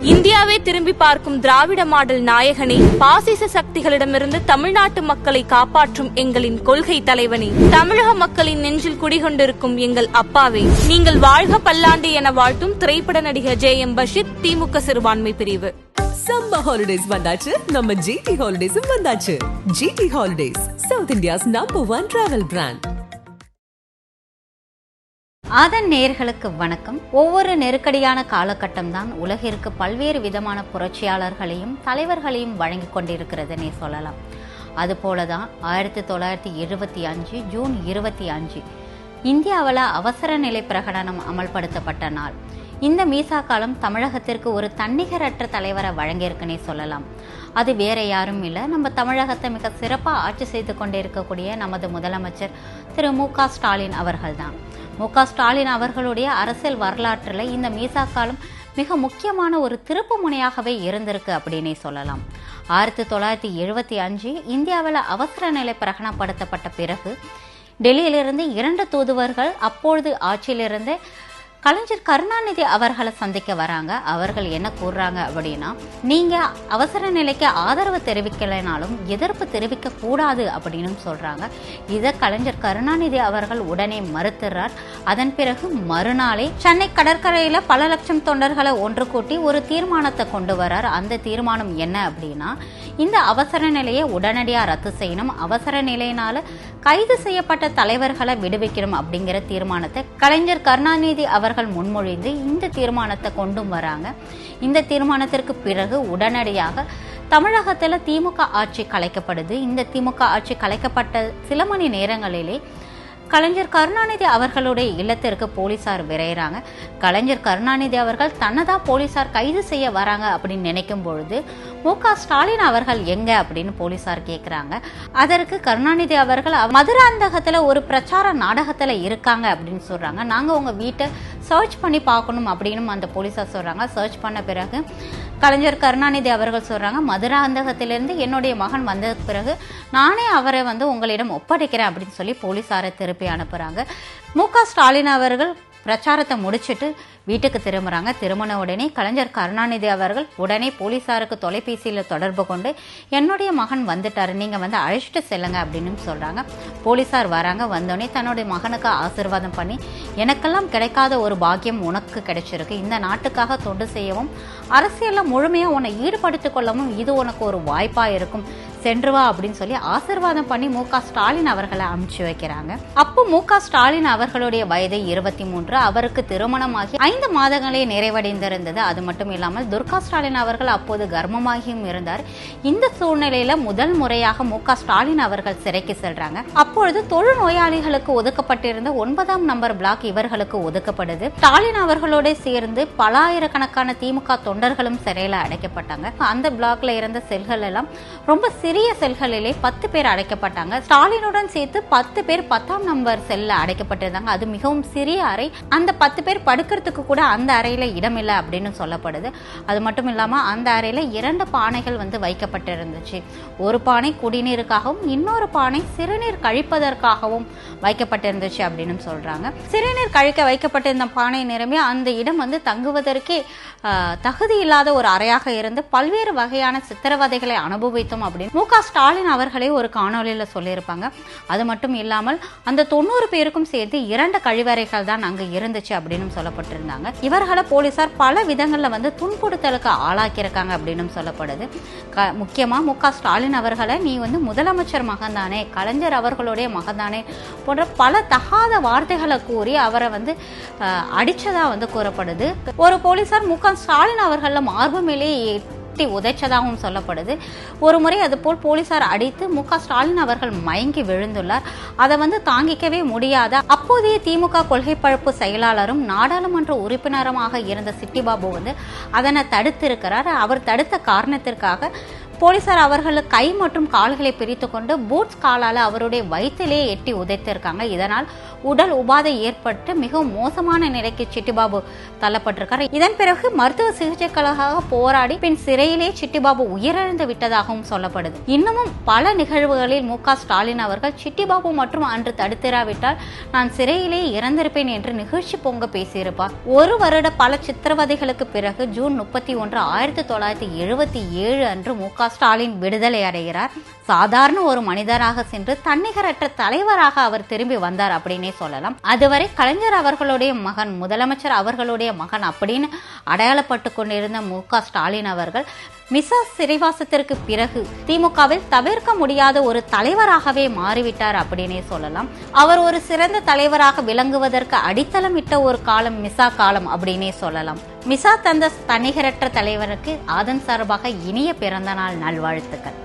இந்தியாவை திரும்பி பார்க்கும் திராவிட மாடல் நாயகனே பாசிச சக்திகளிடமிருந்து தமிழ்நாட்டு மக்களை காப்பாற்றும் எங்களின் கொள்கை தலைவனே. தமிழக மக்களின் நெஞ்சில் குடிகொண்டிருக்கும் எங்கள் அப்பாவே. நீங்கள் வாழ்க பல்லாண்டு என வாழ்த்தும் திரைப்பட நடிகர் ஜே எம் பஷீர் திமுக சிறுபான்மை பிரிவு. சம்ம ஹாலிடேஸ் வந்தாச்சு. நம்ம ஜிடி ஹாலிடேஸும் வந்தாச்சு. GT holidays south India's number one travel brand அதன் நேர்களுக்கு வணக்கம். ஒவ்வொரு நெருக்கடியான காலகட்டம் தான் உலகிற்கு பல்வேறு விதமான புரட்சியாளர்களையும் தலைவர்களையும் வழங்கி கொண்டிருக்கிறதுனே சொல்லலாம். அதுபோல தான் ஆயிரத்தி தொள்ளாயிரத்தி எழுபத்தி அஞ்சு ஜூன் இருபத்தி அஞ்சு இந்தியாவில் அவசர நிலை பிரகடனம் அமல்படுத்தப்பட்ட நாள். இந்த மீசா காலம் தமிழகத்திற்கு ஒரு தன்னிகரற்ற தலைவரை வழங்கியிருக்குன்னே சொல்லலாம். அது வேற யாரும் இல்லை நம்ம தமிழகத்தை மிக சிறப்பாக ஆட்சி செய்து கொண்டிருக்கக்கூடிய நமது முதலமைச்சர் திரு மு க ஸ்டாலின் அவர்கள்தான். மு க ஸ்டாலின் அவர்களுடைய அரசியல் வரலாற்றில் இந்த மீசா காலம் மிக முக்கியமான ஒரு திருப்பு முனையாகவே இருந்திருக்கு அப்படின்னே சொல்லலாம். ஆயிரத்தி தொள்ளாயிரத்தி எழுபத்தி அஞ்சு இந்தியாவில் அவசர நிலை பிரகடனப்படுத்தப்பட்ட பிறகு டெல்லியிலிருந்து இரண்டு தூதுவர்கள் அப்பொழுது ஆட்சியிலிருந்து கலைஞர் கருணாநிதி அவர்களை சந்திக்க வராங்க. அவர்கள் என்ன கூறுறாங்க அப்படின்னா நீங்க அவசர நிலைக்கு ஆதரவு தெரிவிக்கலைனாலும் எதிர்ப்பு தெரிவிக்க கூடாது அப்படின்னு சொல்றாங்க. இதை கலைஞர் கருணாநிதி அவர்கள் உடனே மறுத்துறார். அதன் பிறகு மறுநாளே சென்னை கடற்கரையில பல லட்சம் தொண்டர்களை ஒன்று கூட்டி ஒரு தீர்மானத்தை கொண்டு வரார். அந்த தீர்மானம் என்ன அப்படின்னா இந்த அவசர நிலையை உடனடியா ரத்து செய்யணும். அவசர நிலையினால கைது செய்யப்பட்ட தலைவர்களை விடுவிக்கணும் அப்படிங்கிற தீர்மானத்தை கலைஞர் கருணாநிதி அவர்கள் முன்மொழிந்து இந்த தீர்மானத்தை கொண்டும் வராங்க. இந்த தீர்மானத்திற்கு பிறகு உடனடியாக தமிழகத்தில் திமுக ஆட்சி கலைக்கப்படுது. இந்த திமுக ஆட்சி கலைக்கப்பட்ட சில மணி நேரங்களிலே கலைஞர் கருணாநிதி அவர்களுடைய இல்லத்திற்கு போலீசார் விரைகிறாங்க கலைஞர் கருணாநிதி அவர்கள் தன்னதான் போலீசார் கைது செய்ய வராங்க அப்படின்னு நினைக்கும் பொழுது மு க ஸ்டாலின் அவர்கள் எங்க அப்படின்னு போலீசார் கேட்குறாங்க அதற்கு கருணாநிதி அவர்கள் மதுராந்தகத்தில் ஒரு பிரச்சார நாடகத்தில் இருக்காங்க அப்படின்னு சொல்றாங்க. நாங்கள் உங்கள் வீட்டை சர்ச் பண்ணி பார்க்கணும் அப்படின்னு அந்த போலீசார் சொல்கிறாங்க சர்ச் பண்ண பிறகு கலைஞர் கருணாநிதி அவர்கள் சொல்கிறாங்க மதுராந்தகத்திலிருந்து என்னுடைய மகன் வந்த பிறகு நானே அவரை வந்து உங்களிடம் ஒப்படைக்கிறேன் அப்படின்னு சொல்லி போலீசாரை திருப்பி அனுப்புகிறாங்க மு க ஸ்டாலின் அவர்கள் பிரச்சாரத்தை முடிச்சுட்டு வீட்டுக்கு திரும்புகிறாங்க திரும்பின உடனே கலைஞர் கருணாநிதி அவர்கள் உடனே போலீசாருக்கு தொலைபேசியில் தொடர்பு கொண்டு என்னுடைய மகன் வந்துட்டாரு. நீங்கள் வந்து அழைச்சிட்டு செல்லுங்க அப்படின்னு சொல்கிறாங்க போலீசார் வராங்க. வந்தோடனே தன்னுடைய மகனுக்கு ஆசிர்வாதம் பண்ணி எனக்கெல்லாம் கிடைக்காத ஒரு பாக்கியம் உனக்கு கிடைச்சிருக்கு. இந்த நாட்டுக்காக தொண்டு செய்யவும் அரசியலில் முழுமையாக உன்னை ஈடுபடுத்திக் கொள்ளவும் இது உனக்கு ஒரு வாய்ப்பாக இருக்கும். சென்று வா அப்படின்னு சொல்லி ஆசிர்வாதம் பண்ணி மு ஸ்டாலின் அவர்களை அனுப்பிச்சு வைக்கிறாங்க. அப்போ மு ஸ்டாலின் அவர்களுடைய வயது இருபத்தி மூன்று அவருக்கு திருமணமாகி ஐந்து மாதங்களே நிறைவடைந்திருந்தது. அது மட்டும் இல்லாமல் துர்கா ஸ்டாலின் அவர்கள் அப்போது கர்ப்பமாகியும் இருந்தார். இந்த சூழ்நிலையில முதல் முறையாக மு ஸ்டாலின் அவர்கள் சிறைக்கு செல்றாங்க. அப்பொழுது தொழு நோயாளிகளுக்கு ஒதுக்கப்பட்டிருந்த ஒன்பதாம் நம்பர் பிளாக் இவர்களுக்கு ஒதுக்கப்படுது. ஸ்டாலின் அவர்களோட சேர்ந்து பலாயிரக்கணக்கான திமுக தொண்டர்களும் சிறையில் அடைக்கப்பட்டாங்க. அந்த பிளாக்ல இருந்த செல்கள் எல்லாம் ரொம்ப சிறிய செல்களிலே பத்து பேர் அடைக்கப்பட்டாங்க. ஸ்டாலினுடன் சேர்த்து பத்து பேர் பத்தாம் நம்பர் செல்ல அடைக்கப்பட்டிருந்தாங்க. அது மிகவும் சிறிய அறை. அந்த பத்து பேர் படுக்கிறதுக்கு கூட அந்த அறையில இடமில்லை அப்படின்னு சொல்லப்படுது. அது மட்டும் இல்லாம அந்த அறையில இரண்டு பானைகள் வந்து வைக்கப்பட்டிருந்துச்சு. ஒரு பானை குடிநீருக்காகவும் இன்னொரு பானை சிறுநீர் கழிப்பதற்காகவும் வைக்கப்பட்டிருந்துச்சு அப்படின்னு சொல்றாங்க. சிறுநீர் கழிக்க வைக்கப்பட்டிருந்த பானை நிரம்பி அந்த இடம் வந்து தங்குவதற்கே தகுதி இல்லாத ஒரு அறையாக இருந்து பல்வேறு வகையான சித்திரவதைகளை அனுபவித்தோம் அப்படின்னு க ஸ்டாலின் அவர்களே ஒரு காணொலியில் சொல்லியிருப்பாங்க. அது மட்டும் இல்லாமல் அந்த தொண்ணூறு பேருக்கும் சேர்த்து இரண்டு கழிவறைகள் தான் அங்கே இருந்துச்சு அப்படின்னு சொல்லப்பட்டிருந்தாங்க. இவர்களை போலீசார் பல விதங்களில் வந்து துன்புறுத்தலுக்கு ஆளாக்கியிருக்காங்க அப்படின்னு சொல்லப்படுது. க- முக்கியமாக மு க ஸ்டாலின் அவர்களை நீ வந்து முதலமைச்சர் மகன் தானே கலைஞர் அவர்களுடைய மகந்தானே போன்ற பல தகாத வார்த்தைகளை கூறி அவரை வந்து அடித்ததாக வந்து கூறப்படுது. ஒரு போலீசார் மு க ஸ்டாலின் அவர்களில் மார்பு மேலே உதைச்சதாகவும் சொல்லப்படுது. ஒரு முறை அதுபோல் போலீசார் அடித்து மு ஸ்டாலின் அவர்கள் மயங்கி விழுந்துள்ளார். அதை வந்து தாங்கிக்கவே முடியாத? அப்போதைய திமுக கொள்கை பழப்பு செயலாளரும் நாடாளுமன்ற உறுப்பினருமாக இருந்த சிட்டிபாபு வந்து அதனை தடுத்திருக்கிறார். அவர் தடுத்த காரணத்திற்காக போலீசார் அவர்கள் கை மற்றும் கால்களை பிரித்து கொண்டு பூட்ஸ் காலால் அவருடைய வயிற்றிலே எட்டி உதைத்திருக்காங்க. இதனால் உடல் உபாதை ஏற்பட்டு மிகவும் மோசமான நிலைக்கு சிட்டிபாபு தள்ளப்பட்டிருக்காரு. இதன் பிறகு மருத்துவ சிகிச்சைகளுக்காக போராடி பின் சிறையிலே சிட்டிபாபு உயிரிழந்து விட்டதாகவும் சொல்லப்படுது. இன்னமும் பல நிகழ்வுகளில் மு ஸ்டாலின் அவர்கள் சிட்டிபாபு மற்றும் அன்று தடுத்திராவிட்டால் நான் சிறையிலே இறந்திருப்பேன் என்று நிகழ்ச்சி பொங்க பேசியிருப்பார். ஒரு வருட பல சித்திரவதைகளுக்கு பிறகு ஜூன் முப்பத்தி ஒன்று ஆயிரத்தி தொள்ளாயிரத்தி எழுபத்தி ஏழு அன்று மு க ஸ்டாலின் விடுதலை அடைகிறார். சாதாரண ஒரு மனிதராக சென்று தன்னிகரற்ற தலைவராக அவர் திரும்பி வந்தார் அப்படின்னே சொல்லலாம். அதுவரை கலைஞர் அவர்களுடைய மகன் முதலமைச்சர் அவர்களுடைய மகன் அப்படின்னு அடையாளப்பட்டு கொண்டிருந்த மு க ஸ்டாலின் அவர்கள் மிசா சிறைவாசத்திற்கு பிறகு திமுகவில் தவிர்க்க முடியாத ஒரு தலைவராகவே மாறிவிட்டார் அப்படின்னே சொல்லலாம். அவர் ஒரு சிறந்த தலைவராக விளங்குவதற்கு அடித்தளம் இட்ட ஒரு காலம் மிசா காலம் அப்படின்னே சொல்லலாம். மிசா தந்த தனிகரற்ற தலைவருக்கு ஆதன் சார்பாக இனிய பிறந்தநாள் நல்வாழ்த்துக்கள்.